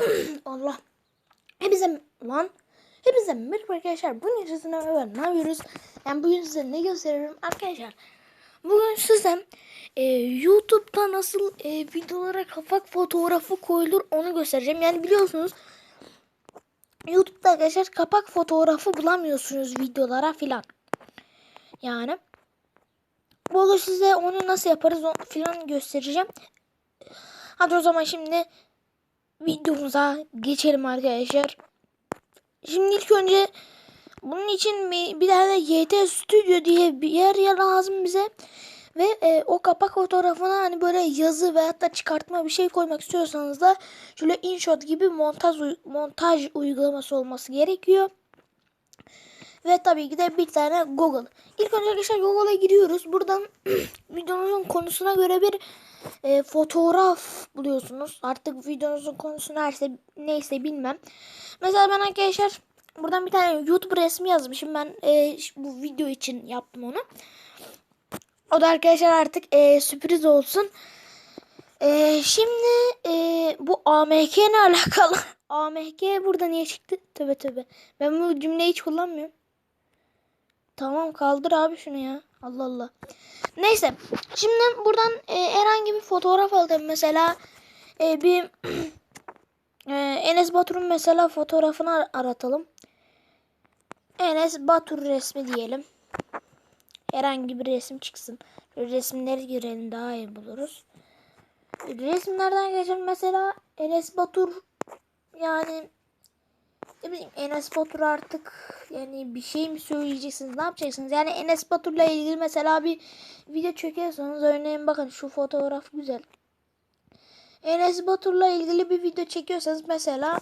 Allah. Hepinize lan. Hepinize merhaba arkadaşlar. Bugün sizinle beraber ne yapıyoruz? Yani bugün size ne gösteriyorum arkadaşlar. Bugün size e, YouTube'da nasıl e, videolara kapak fotoğrafı koyulur onu göstereceğim. Yani biliyorsunuz YouTube'da arkadaşlar kapak fotoğrafı bulamıyorsunuz videolara filan. Yani bu size onu nasıl yaparız filan göstereceğim. Hadi o zaman şimdi videomuza geçelim arkadaşlar. Şimdi ilk önce bunun için bir, bir tane YT Studio diye bir yer ya lazım bize. Ve e, o kapak fotoğrafına hani böyle yazı veyahut da çıkartma bir şey koymak istiyorsanız da şöyle InShot gibi montaj montaj uygulaması olması gerekiyor. Ve tabii ki de bir tane Google. İlk önce arkadaşlar Google'a giriyoruz. Buradan videonun konusuna göre bir e, fotoğraf buluyorsunuz. Artık videonuzun konusu neyse, neyse bilmem. Mesela ben arkadaşlar buradan bir tane YouTube resmi yazmışım. Ben e, bu video için yaptım onu. O da arkadaşlar artık e, sürpriz olsun. E, şimdi e, bu AMK ne alakalı? AMK burada niye çıktı? Tövbe tövbe. Ben bu cümleyi hiç kullanmıyorum. Tamam kaldır abi şunu ya. Allah Allah. Neyse. Şimdi buradan e, herhangi bir fotoğraf aldım. Mesela e, bir e, Enes Batur'un mesela fotoğrafını ar- aratalım. Enes Batur resmi diyelim. Herhangi bir resim çıksın. Resimleri girelim daha iyi buluruz. Resimlerden geçelim mesela Enes Batur yani ne bileyim Enes Batur artık yani bir şey mi söyleyeceksiniz ne yapacaksınız? Yani Enes Batur'la ilgili mesela bir video çekiyorsanız örneğin bakın şu fotoğraf güzel. Enes Batur'la ilgili bir video çekiyorsanız mesela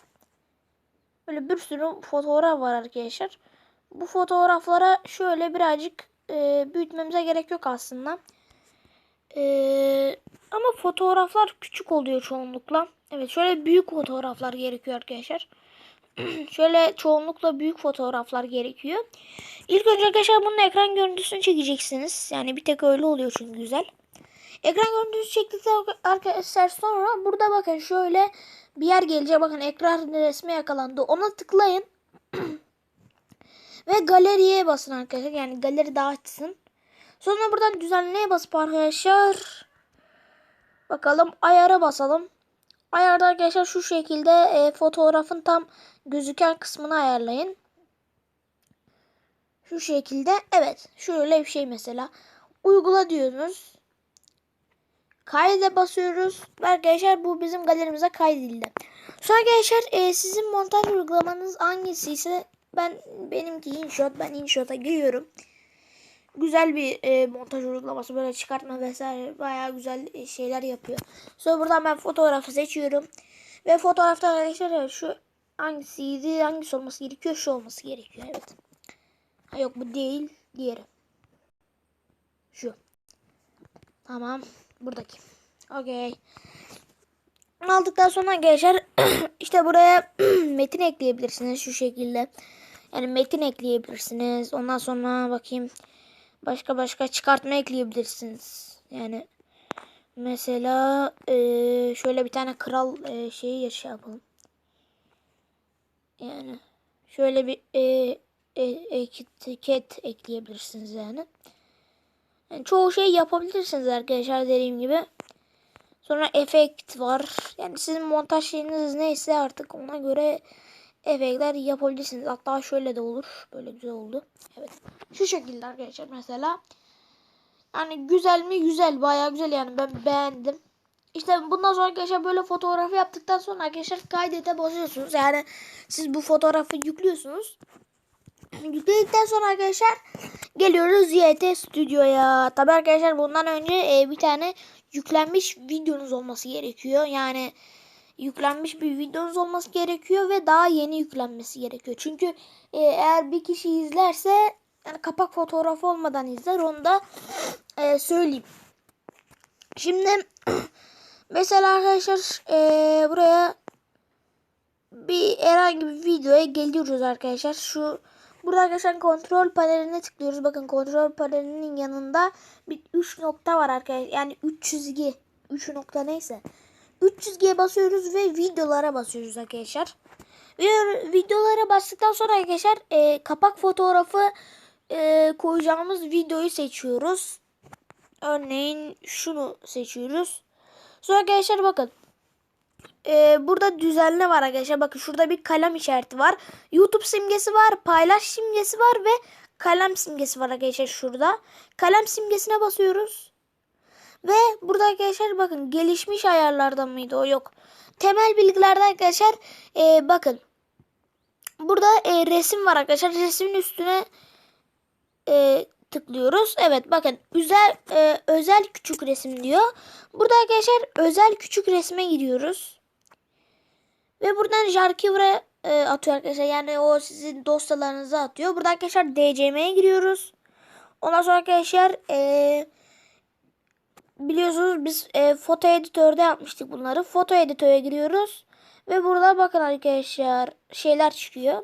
böyle bir sürü fotoğraf var arkadaşlar. Bu fotoğraflara şöyle birazcık e, büyütmemize gerek yok aslında. E, ama fotoğraflar küçük oluyor çoğunlukla. Evet şöyle büyük fotoğraflar gerekiyor arkadaşlar şöyle çoğunlukla büyük fotoğraflar gerekiyor. İlk önce arkadaşlar bunun ekran görüntüsünü çekeceksiniz. Yani bir tek öyle oluyor çünkü güzel. Ekran görüntüsü çektikten arkadaşlar sonra burada bakın şöyle bir yer gelecek. Bakın ekran resmi yakalandı. Ona tıklayın. Ve galeriye basın arkadaşlar. Yani galeri daha açsın. Sonra buradan düzenleye basıp arkadaşlar bakalım ayara basalım. Ayarda arkadaşlar şu şekilde e, fotoğrafın tam gözüken kısmını ayarlayın. Şu şekilde. Evet. Şöyle bir şey mesela. Uygula diyoruz. Kayda basıyoruz. Arkadaşlar bu bizim galerimize kaydedildi. Sonra arkadaşlar e, sizin montaj uygulamanız hangisi ise ben benimki InShot. Ben InShot'a giriyorum. Güzel bir e, montaj uygulaması böyle çıkartma vesaire bayağı güzel e, şeyler yapıyor. Sonra buradan ben fotoğrafı seçiyorum. Ve fotoğrafta arkadaşlar şu hangisiydi hangisi olması gerekiyor şu olması gerekiyor evet. Ha, yok bu değil diğeri. Şu. Tamam buradaki. Okey. Aldıktan sonra arkadaşlar işte buraya metin ekleyebilirsiniz şu şekilde. Yani metin ekleyebilirsiniz. Ondan sonra bakayım başka başka çıkartma ekleyebilirsiniz. Yani mesela eee, şöyle bir tane kral eee, şeyi şey yapalım. Yani şöyle bir eee, e, etiket ekleyebilirsiniz yani. yani. Çoğu şey yapabilirsiniz arkadaşlar dediğim gibi. Sonra efekt var. Yani sizin montaj şeyiniz neyse artık ona göre efektler yapabilirsiniz. Hatta şöyle de olur. Böyle güzel oldu. Evet. Şu şekilde arkadaşlar mesela. Yani güzel mi? Güzel. Bayağı güzel yani. Ben beğendim. İşte bundan sonra arkadaşlar böyle fotoğrafı yaptıktan sonra arkadaşlar kaydete basıyorsunuz. Yani siz bu fotoğrafı yüklüyorsunuz. Yükledikten sonra arkadaşlar geliyoruz YT Studio'ya. Tabi arkadaşlar bundan önce e, bir tane yüklenmiş videonuz olması gerekiyor. Yani yüklenmiş bir videonuz olması gerekiyor ve daha yeni yüklenmesi gerekiyor. Çünkü e, eğer bir kişi izlerse yani kapak fotoğrafı olmadan izler onu da e, söyleyeyim. Şimdi mesela arkadaşlar e, buraya bir herhangi bir videoya geliyoruz arkadaşlar. Şu burada arkadaşlar kontrol paneline tıklıyoruz. Bakın kontrol panelinin yanında bir 3 nokta var arkadaşlar. Yani 3 çizgi. 3 nokta neyse. 3 çizgiye basıyoruz ve videolara basıyoruz arkadaşlar. Videolara bastıktan sonra arkadaşlar e, kapak fotoğrafı e, koyacağımız videoyu seçiyoruz. Örneğin şunu seçiyoruz. Sonra arkadaşlar bakın. E, burada düzenle var arkadaşlar. Bakın şurada bir kalem işareti var. YouTube simgesi var. Paylaş simgesi var ve kalem simgesi var arkadaşlar şurada. Kalem simgesine basıyoruz. Ve burada arkadaşlar bakın gelişmiş ayarlardan mıydı o yok. Temel bilgilerde arkadaşlar e, bakın. Burada e, resim var arkadaşlar. Resmin üstüne e, tıklıyoruz. Evet bakın özel e, özel küçük resim diyor. Burada arkadaşlar özel küçük resme giriyoruz. Ve buradan Jarkiver'a e, atıyor arkadaşlar. Yani o sizin dosyalarınıza atıyor. Burada arkadaşlar DCM'ye giriyoruz. Ondan sonra arkadaşlar e, biliyorsunuz biz e, foto editörde yapmıştık bunları. Foto editöre giriyoruz. Ve burada bakın arkadaşlar şeyler çıkıyor.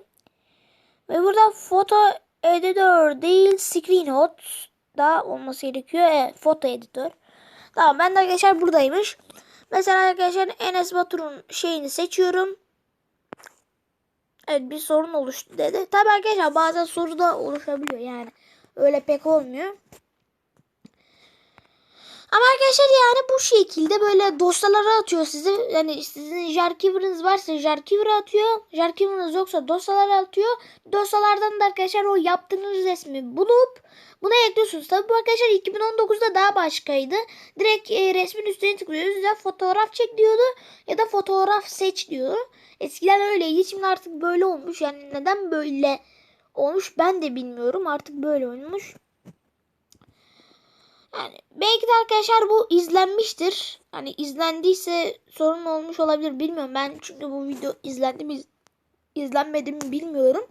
Ve burada foto editör değil screen hot da olması gerekiyor. Evet foto editör. Tamam ben de arkadaşlar buradaymış. Mesela arkadaşlar Enes Batur'un şeyini seçiyorum. Evet bir sorun oluştu dedi. Tabi arkadaşlar bazen soru da oluşabiliyor yani. Öyle pek olmuyor. Ama arkadaşlar yani bu şekilde böyle dosyalara atıyor sizi. Yani sizin Jarkiver'ınız varsa Jarkiver'a atıyor. Jarkiver'ınız yoksa dosyalara atıyor. Dosyalardan da arkadaşlar o yaptığınız resmi bulup buna ekliyorsunuz. Tabi bu arkadaşlar 2019'da daha başkaydı. Direkt e, resmin üstüne tıklıyoruz. Ya fotoğraf çek diyordu ya da fotoğraf seç diyordu. Eskiden öyleydi. Şimdi artık böyle olmuş. Yani neden böyle olmuş ben de bilmiyorum. Artık böyle olmuş. Yani belki de arkadaşlar bu izlenmiştir. Hani izlendiyse sorun olmuş olabilir bilmiyorum. Ben çünkü bu video izlendi mi izlenmedi mi bilmiyorum.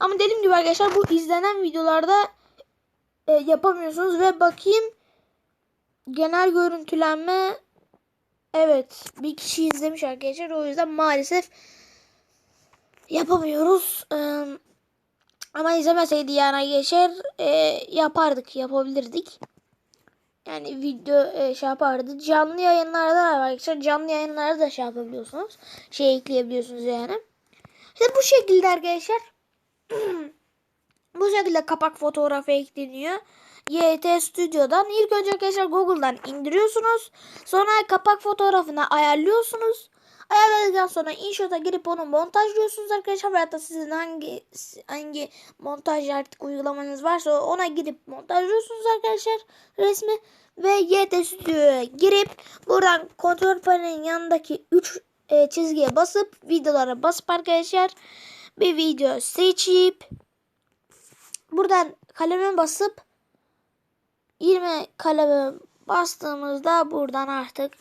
Ama dediğim gibi arkadaşlar bu izlenen videolarda e, yapamıyorsunuz ve bakayım genel görüntülenme evet bir kişi izlemiş arkadaşlar o yüzden maalesef yapamıyoruz. Ee, ama izlemeseydi yani geçer e, yapardık yapabilirdik. Yani video e, şey yapardı. Canlı yayınlarda arkadaşlar. Canlı yayınlarda da şey yapabiliyorsunuz. Şey ekleyebiliyorsunuz yani. İşte bu şekilde arkadaşlar. bu şekilde kapak fotoğrafı ekleniyor. YT Studio'dan. İlk önce arkadaşlar Google'dan indiriyorsunuz. Sonra kapak fotoğrafını ayarlıyorsunuz. Ayarladıktan sonra InShot'a girip onu montajlıyorsunuz arkadaşlar. Veya da sizin hangi hangi montaj artık uygulamanız varsa ona girip montajlıyorsunuz arkadaşlar resmi. Ve YT Studio'ya girip buradan kontrol panelinin yanındaki 3 e, çizgiye basıp videolara basıp arkadaşlar bir video seçip buradan kaleme basıp 20 kaleme bastığımızda buradan artık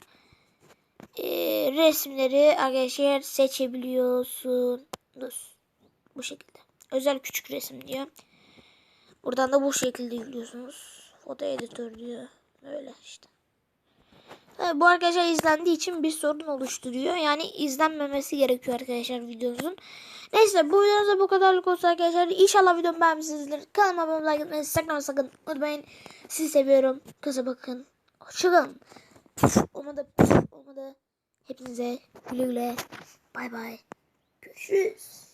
e, resimleri arkadaşlar seçebiliyorsunuz. Bu şekilde. Özel küçük resim diyor. Buradan da bu şekilde yüklüyorsunuz. Foto editör diyor. Öyle işte. Bu arkadaşlar izlendiği için bir sorun oluşturuyor. Yani izlenmemesi gerekiyor arkadaşlar videonuzun. Neyse bu videomuzda bu kadarlık olsun arkadaşlar. İnşallah videomu beğenmişsinizdir. Kanalıma abone olmayı ama sakın unutmayın. Sizi seviyorum. Kısa bakın. Hoşçakalın. Olmadı. Olmadı. Hepinize güle güle. Bay bay. Görüşürüz.